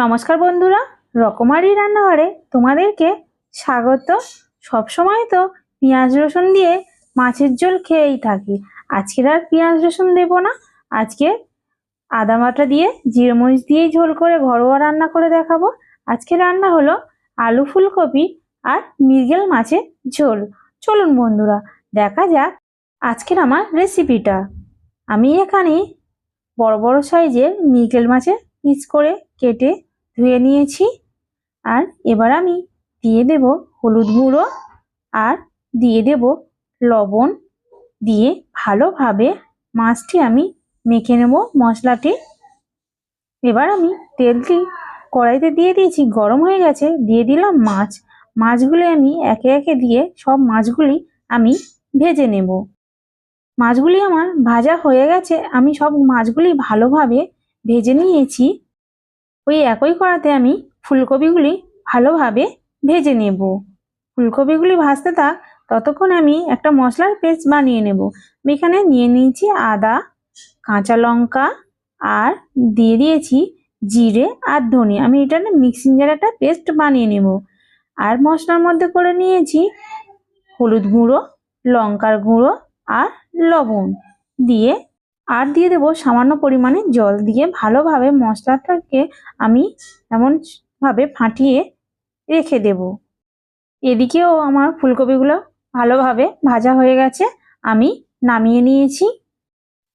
নমস্কার বন্ধুরা, রকমারি রান্নাঘরে তোমাদেরকে স্বাগত। সবসময় তো পেঁয়াজ রসুন দিয়ে মাছের ঝোল খেয়েই থাকি। আজকের আর পেঁয়াজ রসুন দেবো না। আজকে আদা বাটা দিয়ে জিরে মরিচ দিয়েই ঝোল করে ঘরোয়া রান্না করে দেখাবো। আজকে রান্না হলো আলু ফুলকপি আর মৃগেল মাছের ঝোল। চলুন বন্ধুরা, দেখা যাক আজকের আমার রেসিপিটা। আমি এখানে বড় বড় সাইজের মৃগেল মাছের পিস করে কেটে ধুয়ে নিয়েছি। আর এবার আমি দিয়ে দেব হলুদ গুঁড়ো আর দিয়ে দেব লবণ। দিয়ে ভালোভাবে মাছটি আমি মেখে নেব মশলাটি। এবার আমি তেলটি কড়াইতে দিয়ে দিয়েছি, গরম হয়ে গেছে, দিয়ে দিলাম মাছ। মাছগুলি আমি একে একে দিয়ে সব মাছগুলি আমি ভেজে নেব। মাছগুলি আমার ভাজা হয়ে গেছে, আমি সব মাছগুলি ভালোভাবে ভেজে নিয়েছি। ওই একই কড়াতে আমি ফুলকপিগুলি ভালোভাবে ভেজে নেব। ফুলকপিগুলি ভাজতে থাক ততক্ষণ আমি একটা মশলার পেস্ট বানিয়ে নেব। আমি এখানে নিয়ে নিয়েছি আদা, কাঁচা লঙ্কা আর দিয়ে দিয়েছি জিরে আর ধনে। আমি এটা না মিক্সিং জার একটা পেস্ট বানিয়ে নেব। আর মশলার মধ্যে করে নিয়েছি হলুদ গুঁড়ো, লঙ্কার গুঁড়ো আর লবণ। দিয়ে আর দিয়ে দেবো সামান্য পরিমাণে জল দিয়ে ভালোভাবে মশলাটাকে আমি এমনভাবে ফাটিয়ে রেখে দেব। এদিকেও আমার ফুলকপিগুলো ভালোভাবে ভাজা হয়ে গেছে, আমি নামিয়ে নিয়েছি।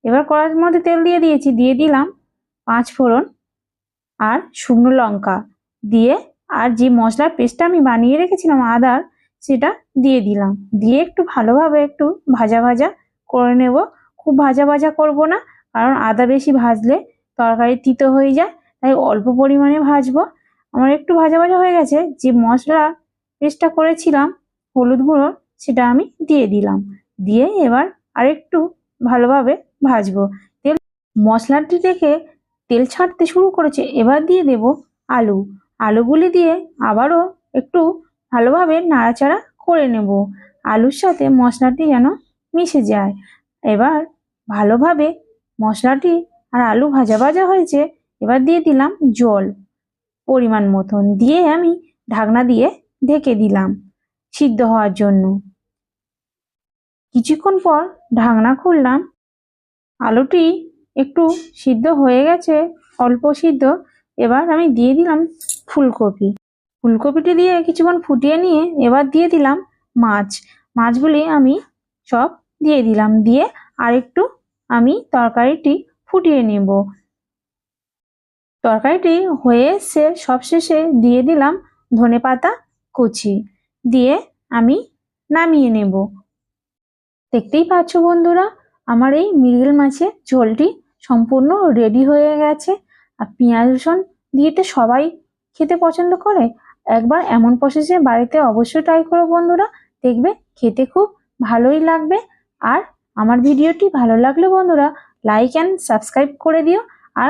এবার কড়াইয়ের মধ্যে তেল দিয়ে দিয়েছি, দিয়ে দিলাম পাঁচ ফোড়ন আর শুকনো লঙ্কা। দিয়ে আর যে মশলার পেস্টটা আমি বানিয়ে রেখেছিলাম আদার, সেটা দিয়ে দিলাম। দিয়ে একটু ভালোভাবে একটু ভাজা ভাজা করে নেব। খুব ভাজা ভাজা করব না, কারণ আদা বেশি ভাজলে তরকারি তিতো হয়ে যায়, তাই অল্প পরিমাণে ভাজবো। আমার একটু ভাজা ভাজা হয়ে গেছে, যে মশলা পেস্টটা করেছিলাম, হলুদ গুঁড়ো, সেটা আমি দিয়ে দিলাম। দিয়ে এবার আরেকটু ভালোভাবে ভাজবো। তেল মশলাটি থেকে তেল ছাড়তে শুরু করেছে, এবার দিয়ে দেব আলু। আলুগুলি দিয়ে আবারও একটু ভালোভাবে নাড়াচাড়া করে নেব। আলুর সাথে মশলাটি যেন মিশে যায়। এবার ভালোভাবে মশলাটি আর আলু ভাজা ভাজা হয়েছে, এবার দিয়ে দিলাম জল। পরিমাণ মতন দিয়ে আমি ঢাকনা দিয়ে ঢেকে দিলাম সিদ্ধ হওয়ার জন্য। কিছুক্ষণ পর ঢাকনা খুললাম। আলুটি একটু সিদ্ধ হয়ে গেছে, অল্প সিদ্ধ। এবার আমি দিয়ে দিলাম ফুলকপি। ফুলকপিটি দিয়ে কিছুক্ষণ ফুটিয়ে নিয়ে এবার দিয়ে দিলাম মাছ। মাছগুলি আমি সব দিয়ে দিলাম। দিয়ে আরেকটু আমি তরকারিটি ফুটিয়ে নেব। তরকারিটি হয়ে এসছে সবশেষে দিয়ে দিলাম ধনে পাতা, কুচি দিয়ে আমি নামিয়ে নেব। দেখতেই পাচ্ছ বন্ধুরা, আমার এই মৃগেল মাছের ঝোলটি সম্পূর্ণ রেডি হয়ে গেছে। আর পেঁয়াজ রসুন দিয়ে তো সবাই খেতে পছন্দ করে। একবার এমন প্রসেসে বাড়িতে অবশ্যই ট্রাই করো বন্ধুরা। দেখবে খেতে খুব ভালোই লাগবে। আর আমার ভিডিওটি ভালো লাগলে বন্ধুরা লাইক অ্যান্ড সাবস্ক্রাইব করে দিও। আর